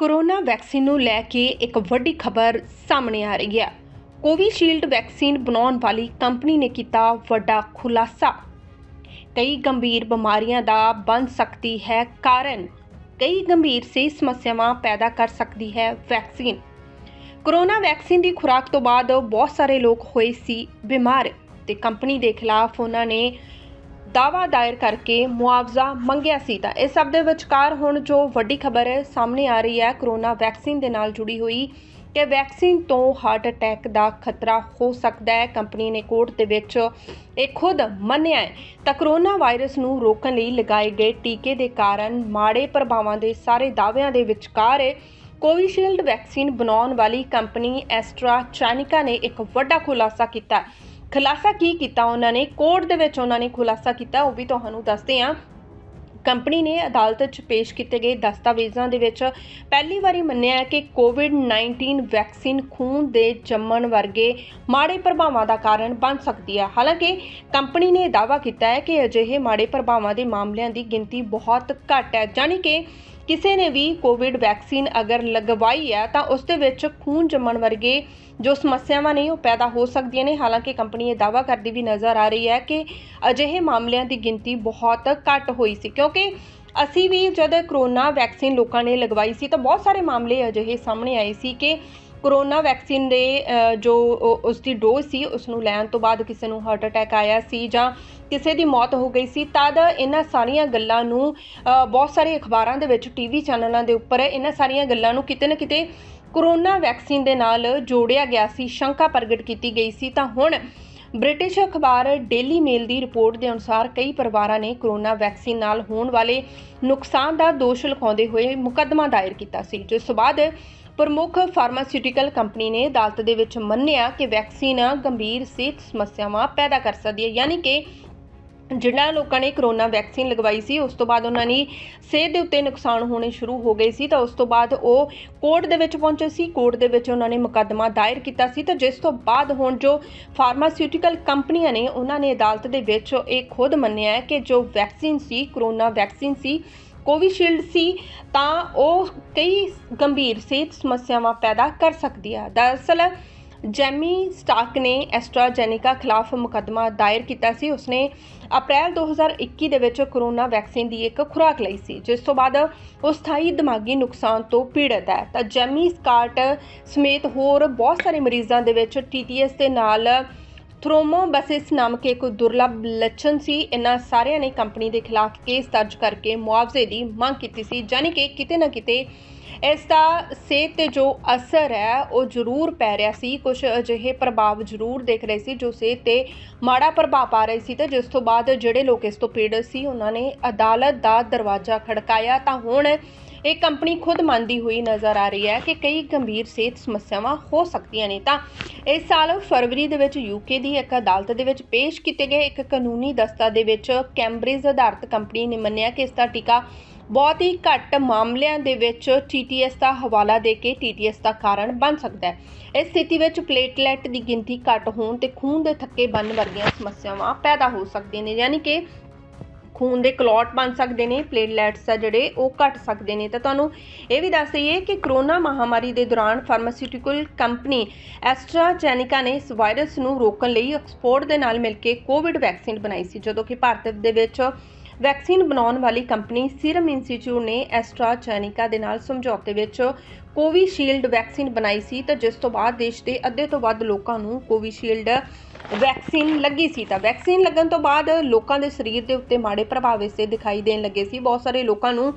Corona vaccine ਨੂੰ ਲੈ ਕੇ ਇੱਕ ਵੱਡੀ ਖਬਰ ਸਾਹਮਣੇ ਆ ਰਹੀ ਹੈ। ਕੋਵਿਸ਼ੀਲਡ ਵੈਕਸੀਨ ਬਣਾਉਣ ਵਾਲੀ ਕੰਪਨੀ ਨੇ ਕੀਤਾ ਵੱਡਾ ਖੁਲਾਸਾ। ਕਈ ਗੰਭੀਰ ਬਿਮਾਰੀਆਂ ਦਾ ਬਣ ਸਕਦੀ ਹੈ ਕਾਰਨ। ਕਈ ਗੰਭੀਰ ਸਿਹਤ ਸਮੱਸਿਆਵਾਂ ਪੈਦਾ ਕਰ ਸਕਦੀ ਹੈ ਵੈਕਸੀਨ। ਕੋਰੋਨਾ ਵੈਕਸੀਨ ਦੀ ਖੁਰਾਕ ਤੋਂ ਬਾਅਦ ਬਹੁਤ ਸਾਰੇ ਲੋਕ ਹੋਏ ਸੀ ਬਿਮਾਰ ਤੇ ਕੰਪਨੀ ਦੇ ਖਿਲਾਫ ਉਹਨਾਂ ਨੇ ਦਾਵਾ ਦਾਇਰ ਕਰਕੇ ਮੁਆਵਜ਼ਾ ਮੰਗਿਆ ਸੀ ਤਾਂ ਇਸ ਸਭ ਦੇ ਵਿਚਕਾਰ ਹੁਣ ਜੋ ਵੱਡੀ ਖਬਰ ਸਾਹਮਣੇ ਆ ਰਹੀ ਹੈ, ਕਰੋਨਾ ਵੈਕਸੀਨ ਦੇ ਨਾਲ ਜੁੜੀ ਹੋਈ ਕਿ ਵੈਕਸੀਨ ਤੋਂ ਹਾਰਟ ਅਟੈਕ ਦਾ ਖਤਰਾ ਹੋ ਸਕਦਾ ਹੈ। ਕੰਪਨੀ ਨੇ ਕੋਰਟ ਦੇ ਵਿੱਚ ਇਹ ਖੁਦ ਮੰਨਿਆ ਹੈ। ਤਾਂ ਕਰੋਨਾ ਵਾਇਰਸ ਨੂੰ ਰੋਕਣ ਲਈ ਲਗਾਏ ਗਏ ਟੀਕੇ ਦੇ ਕਾਰਨ ਮਾੜੇ ਪ੍ਰਭਾਵਾਂ ਦੇ ਸਾਰੇ ਦਾਅਵਿਆਂ ਦੇ ਵਿਚਕਾਰ ਕੋਵਿਸ਼ੀਲਡ ਵੈਕਸੀਨ ਬਣਾਉਣ ਵਾਲੀ ਕੰਪਨੀ ਐਸਟਰਾ ਐਸਟਰਾਚੈਨਿਕਾ ਨੇ ਇੱਕ ਵੱਡਾ ਖੁਲਾਸਾ ਕੀਤਾ। ਖੁਲਾਸਾ ਕੀ ਕੀਤਾ ਉਹਨਾਂ ਨੇ? ਕੋਰਟ ਦੇ ਵਿੱਚ ਉਹਨਾਂ ਨੇ ਖੁਲਾਸਾ ਕੀਤਾ, ਉਹ ਵੀ ਤੁਹਾਨੂੰ ਦੱਸਦੇ ਹਾਂ। ਕੰਪਨੀ ਨੇ ਅਦਾਲਤ 'ਚ ਪੇਸ਼ ਕੀਤੇ ਗਏ ਦਸਤਾਵੇਜ਼ਾਂ ਦੇ ਵਿੱਚ ਪਹਿਲੀ ਵਾਰੀ ਮੰਨਿਆ ਹੈ ਕਿ ਕੋਵਿਡ-19 ਵੈਕਸੀਨ ਖੂਨ ਦੇ ਜੰਮਣ ਵਰਗੇ ਮਾੜੇ ਪ੍ਰਭਾਵਾਂ ਦਾ ਕਾਰਨ ਬਣ ਸਕਦੀ ਹੈ। ਹਾਲਾਂਕਿ ਕੰਪਨੀ ਨੇ ਦਾਅਵਾ ਕੀਤਾ ਹੈ ਕਿ ਅਜਿਹੇ ਮਾੜੇ ਪ੍ਰਭਾਵਾਂ ਦੇ ਮਾਮਲਿਆਂ ਦੀ ਗਿਣਤੀ ਬਹੁਤ ਘੱਟ ਹੈ, ਜਾਣੀ ਕਿ ਕਿਸੇ ਨੇ ਵੀ ਕੋਵਿਡ ਵੈਕਸੀਨ ਅਗਰ ਲਗਵਾਈ ਹੈ, ਤਾਂ ਉਸ ਦੇ ਵਿੱਚ ਖੂਨ ਜੰਮਣ ਵਰਗੇ ਜੋ ਸਮੱਸਿਆਵਾਂ ਨੇ, ਉਹ ਪੈਦਾ ਹੋ ਸਕਦੀਆਂ ਨੇ। ਹਾਲਾਂਕਿ ਕੰਪਨੀ ਇਹ ਦਾਅਵਾ ਕਰਦੀ ਵੀ ਨਜ਼ਰ ਆ ਰਹੀ ਹੈ ਕਿ ਅਜਿਹੇ ਮਾਮਲਿਆਂ ਦੀ ਗਿਣਤੀ ਬਹੁਤ ਘੱਟ ਹੋਈ ਸੀ। ਕਿਉਂਕਿ ਅਸੀਂ ਵੀ ਜਦ ਕਰੋਨਾ ਵੈਕਸੀਨ ਲੋਕਾਂ ਨੇ ਲਗਵਾਈ ਸੀ, ਤਾਂ ਬਹੁਤ ਸਾਰੇ ਮਾਮਲੇ ਅਜਿਹੇ ਸਾਹਮਣੇ ਆਏ ਸੀ ਕਿ ਕਰੋਨਾ ਵੈਕਸੀਨ ਦੇ ਜੋ ਉਹ- ਉਸ ਦੀ ਡੋਜ਼ ਸੀ ਉਸ ਨੂੰ ਲੈਣ ਤੋਂ ਬਾਅਦ ਕਿਸੇ ਨੂੰ ਹਾਰਟ ਅਟੈਕ ਆਇਆ ਸੀ ਜਾਂ ਕਿਸੇ ਦੀ ਮੌਤ ਹੋ ਗਈ ਸੀ, ਤਦ ਇਹਨਾਂ ਸਾਰੀਆਂ ਗੱਲਾਂ ਨੂੰ ਬਹੁਤ ਸਾਰੇ ਅਖਬਾਰਾਂ ਦੇ ਵਿੱਚ ਟੀਵੀ ਚੈਨਲਾਂ ਦੇ ਉੱਪਰ ਇਹਨਾਂ ਸਾਰੀਆਂ ਗੱਲਾਂ ਨੂੰ ਕਿਤੇ ਨਾ ਕਿਤੇ ਕਰੋਨਾ ਵੈਕਸੀਨ ਦੇ ਨਾਲ ਜੋੜਿਆ ਗਿਆ ਸੀ, ਸ਼ੰਕਾ ਪ੍ਰਗਟ ਕੀਤੀ ਗਈ ਸੀ। ਤਾਂ ਹੁਣ ਬ੍ਰਿਟਿਸ਼ ਅਖਬਾਰ ਡੇਲੀ ਮੇਲ ਦੀ ਰਿਪੋਰਟ ਦੇ ਅਨੁਸਾਰ ਕਈ ਪਰਿਵਾਰਾਂ ਨੇ ਕਰੋਨਾ ਵੈਕਸੀਨ ਨਾਲ ਹੋਣ ਵਾਲੇ ਨੁਕਸਾਨ ਦਾ ਦੋਸ਼ ਲਗਾਉਂਦੇ ਹੋਏ ਮੁਕੱਦਮਾ ਦਾਇਰ ਕੀਤਾ ਸੀ, ਜਿਸ ਤੋਂ ਬਾਅਦ ਪ੍ਰਮੁੱਖ ਫਾਰਮਾਸਿਊਟੀਕਲ ਕੰਪਨੀ ਨੇ ਅਦਾਲਤ ਦੇ ਵਿੱਚ ਮੰਨਿਆ ਕਿ ਵੈਕਸੀਨ ਗੰਭੀਰ ਸਿਹਤ ਸਮੱਸਿਆਵਾਂ ਪੈਦਾ ਕਰ ਸਕਦੀ ਹੈ, ਯਾਨੀ ਕਿ ਜਿਨ੍ਹਾਂ ਲੋਕਾਂ ਨੇ ਕਰੋਨਾ ਵੈਕਸੀਨ ਲਗਵਾਈ ਸੀ, ਉਸ ਤੋਂ ਬਾਅਦ ਉਹਨਾਂ ਦੀ ਸਿਹਤ ਦੇ ਉੱਤੇ ਨੁਕਸਾਨ ਹੋਣੇ ਸ਼ੁਰੂ ਹੋ ਗਏ ਸੀ, ਤਾਂ ਉਸ ਤੋਂ ਬਾਅਦ ਉਹ ਕੋਰਟ ਦੇ ਵਿੱਚ ਪਹੁੰਚੇ ਸੀ, ਕੋਰਟ ਦੇ ਵਿੱਚ ਉਹਨਾਂ ਨੇ ਮੁਕੱਦਮਾ ਦਾਇਰ ਕੀਤਾ ਸੀ, ਤਾਂ ਜਿਸ ਤੋਂ ਬਾਅਦ ਹੁਣ ਜੋ ਫਾਰਮਾਸਿਊਟੀਕਲ ਕੰਪਨੀਆਂ ਨੇ, ਉਹਨਾਂ ਨੇ ਅਦਾਲਤ ਦੇ ਵਿੱਚ ਇਹ ਖੁਦ ਮੰਨਿਆ ਹੈ ਕਿ ਜੋ ਵੈਕਸੀਨ ਸੀ, ਕਰੋਨਾ ਵੈਕਸੀਨ ਸੀ ਕੋਵਿਸ਼ੀਲਡ ਸੀ, ਤਾਂ ਉਹ ਕਈ ਗੰਭੀਰ ਸਿਹਤ ਸਮੱਸਿਆਵਾਂ ਪੈਦਾ ਕਰ ਸਕਦੀ ਹੈ ਦਰਅਸਲ, ਜੈਮੀ ਸਟਾਕ ਨੇ ਐਸਟਰਾਜੈਨਿਕਾ ਖਿਲਾਫ ਮੁਕੱਦਮਾ ਦਾਇਰ ਕੀਤਾ ਸੀ। ਉਸਨੇ ਅਪ੍ਰੈਲ 2021 ਦੇ ਵਿੱਚ ਕਰੋਨਾ ਵੈਕਸੀਨ ਦੀ ਇੱਕ ਖੁਰਾਕ ਲਈ ਸੀ, ਜਿਸ ਤੋਂ ਬਾਅਦ ਉਹ ਸਥਾਈ ਦਿਮਾਗੀ ਨੁਕਸਾਨ ਤੋਂ ਪੀੜਤ ਹੈ। ਤਾਂ ਜੈਮੀ ਸਕਾਟ ਸਮੇਤ ਹੋਰ ਬਹੁਤ ਸਾਰੇ ਮਰੀਜ਼ਾਂ ਦੇ ਵਿੱਚ ਟੀਟੀਐਸ ਦੇ ਨਾਲ ਥ੍ਰੋਮੋਬਸਿਸ ਨਾਮਕ ਇੱਕ ਦੁਰਲੱਭ ਲੱਛਣ ਸੀ। ਇਹਨਾਂ ਸਾਰਿਆਂ ਨੇ ਕੰਪਨੀ ਦੇ ਖਿਲਾਫ ਕੇਸ ਦਰਜ ਕਰਕੇ ਮੁਆਵਜ਼ੇ ਦੀ ਮੰਗ ਕੀਤੀ ਸੀ। ਜਾਨੀ ਕਿ ਕਿਤੇ ਨਾ ਕਿਤੇ ਇਸ ਦਾ ਸਿਹਤ ਤੇ ਜੋ ਅਸਰ ਹੈ, ਉਹ ਜ਼ਰੂਰ ਪੈ ਰਿਹਾ ਸੀ। ਕੁਝ ਅਜਿਹੇ ਪ੍ਰਭਾਵ ਜ਼ਰੂਰ ਦੇਖ ਰਹੇ ਸੀ, ਜੋ ਸਿਹਤ ਤੇ ਮਾੜਾ ਪ੍ਰਭਾਵ ਪਾ ਰਹੇ ਸੀ। ਤੇ ਜਿਸ ਤੋਂ ਬਾਅਦ ਜਿਹੜੇ ਲੋਕ ਇਸ ਤੋਂ ਪੀੜਤ ਸੀ, ਉਹਨਾਂ ਨੇ ਅਦਾਲਤ ਦਾ ਦਰਵਾਜ਼ਾ ਖੜਕਾਇਆ। ਤਾਂ ਹੁਣ ਇਹ ਕੰਪਨੀ ਖੁਦ ਮੰਨਦੀ ਹੋਈ ਨਜ਼ਰ ਆ ਰਹੀ ਹੈ ਕਿ ਕਈ ਗੰਭੀਰ ਸਿਹਤ ਸਮੱਸਿਆਵਾਂ ਹੋ ਸਕਦੀਆਂ ਨੇ ਤਾਂ ਇਸ ਸਾਲ ਫਰਵਰੀ ਦੇ ਵਿੱਚ ਯੂਕੇ ਦੀ ਇੱਕ ਅਦਾਲਤ ਦੇ ਵਿੱਚ ਪੇਸ਼ ਕੀਤੇ ਗਏ ਇੱਕ ਕਾਨੂੰਨੀ ਦਸਤਾ ਦੇ ਵਿੱਚ ਕੈਂਬਰਿਜ ਆਧਾਰਿਤ ਕੰਪਨੀ ਨੇ ਮੰਨਿਆ ਕਿ ਇਸ ਦਾ ਟੀਕਾ ਬਹੁਤ ਹੀ ਘੱਟ ਮਾਮਲਿਆਂ ਦੇ ਵਿੱਚ TTS ਦਾ ਹਵਾਲਾ ਦੇ ਕੇ TTS ਦਾ ਕਾਰਨ ਬਣ ਸਕਦਾ ਹੈ। ਇਸ ਸਥਿਤੀ ਵਿੱਚ ਪਲੇਟਲੈਟ ਦੀ ਗਿਣਤੀ ਘੱਟ ਹੋਣ ਤੇ ਖੂਨ ਦੇ ਥੱਕੇ ਬਣਨ ਵਰਗੀਆਂ ਸਮੱਸਿਆਵਾਂ ਪੈਦਾ ਹੋ ਸਕਦੀਆਂ ਨੇ, ਯਾਨੀ ਕਿ ਖੂਨ ਦੇ ਕਲੌਟ ਬਣ ਸਕਦੇ ਨੇ ਪਲੇਟਲੈਟਸ ਆ ਜਿਹੜੇ, ਉਹ ਘਟ ਸਕਦੇ ਨੇ। ਤਾਂ ਤੁਹਾਨੂੰ ਇਹ ਵੀ ਦੱਸ ਦਈਏ ਕਿ ਕਰੋਨਾ ਮਹਾਮਾਰੀ ਦੇ ਦੌਰਾਨ ਫਾਰਮਾਸਿਊਟੀਕਲ ਕੰਪਨੀ ਐਸਟਰਾਜੈਨਿਕਾ ਨੇ ਇਸ ਵਾਇਰਸ ਨੂੰ ਰੋਕਣ ਲਈ ਆਕਸਫੋਰਡ ਦੇ ਨਾਲ ਮਿਲ ਕੇ ਕੋਵਿਡ ਵੈਕਸੀਨ ਬਣਾਈ ਸੀ, ਜਦੋਂ ਕਿ ਭਾਰਤ ਦੇ ਵਿੱਚ ਵੈਕਸੀਨ ਬਣਾਉਣ ਵਾਲੀ ਕੰਪਨੀ ਸੀਰਮ ਇੰਸਟੀਚਿਊਟ ਨੇ ਐਸਟਰਾਜੈਨਿਕਾ ਦੇ ਨਾਲ ਸਮਝੌਤੇ ਵਿੱਚ ਕੋਵਿਸ਼ੀਲਡ ਵੈਕਸੀਨ ਬਣਾਈ ਸੀ। ਤਾਂ ਜਿਸ ਤੋਂ ਬਾਅਦ ਦੇਸ਼ ਦੇ ਅੱਧੇ ਤੋਂ ਵੱਧ ਲੋਕਾਂ ਨੂੰ ਕੋਵਿਸ਼ੀਲਡ ਵੈਕਸੀਨ ਲੱਗੀ ਸੀ ਤਾਂ ਵੈਕਸੀਨ ਲੱਗਣ ਤੋਂ ਬਾਅਦ ਲੋਕਾਂ ਦੇ ਸਰੀਰ ਦੇ ਉੱਤੇ ਮਾੜੇ ਪ੍ਰਭਾਵ ਇਸੇ ਦਿਖਾਈ ਦੇਣ ਲੱਗੇ ਸੀ। ਬਹੁਤ ਸਾਰੇ ਲੋਕਾਂ ਨੂੰ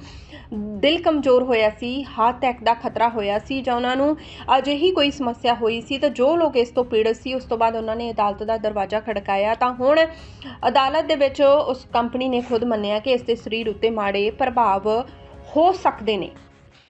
ਦਿਲ ਕਮਜ਼ੋਰ ਹੋਇਆ ਸੀ, ਹਾਰਟ ਅਟੈਕ ਦਾ ਖਤਰਾ ਹੋਇਆ ਸੀ ਜਾਂ ਉਹਨਾਂ ਨੂੰ ਅਜਿਹੀ ਕੋਈ ਸਮੱਸਿਆ ਹੋਈ ਸੀ ਤਾਂ ਜੋ ਲੋਕ ਇਸ ਤੋਂ ਪੀੜਤ ਸੀ, ਉਸ ਤੋਂ ਬਾਅਦ ਉਹਨਾਂ ਨੇ ਅਦਾਲਤ ਦਾ ਦਰਵਾਜ਼ਾ ਖੜਕਾਇਆ। ਤਾਂ ਹੁਣ ਅਦਾਲਤ ਦੇ ਵਿੱਚ ਉਸ ਕੰਪਨੀ ਨੇ ਖੁਦ ਮੰਨਿਆ ਕਿ ਇਸ ਦੇ ਸਰੀਰ ਉੱਤੇ ਮਾੜੇ ਪ੍ਰਭਾਵ ਹੋ ਸਕਦੇ ਨੇ।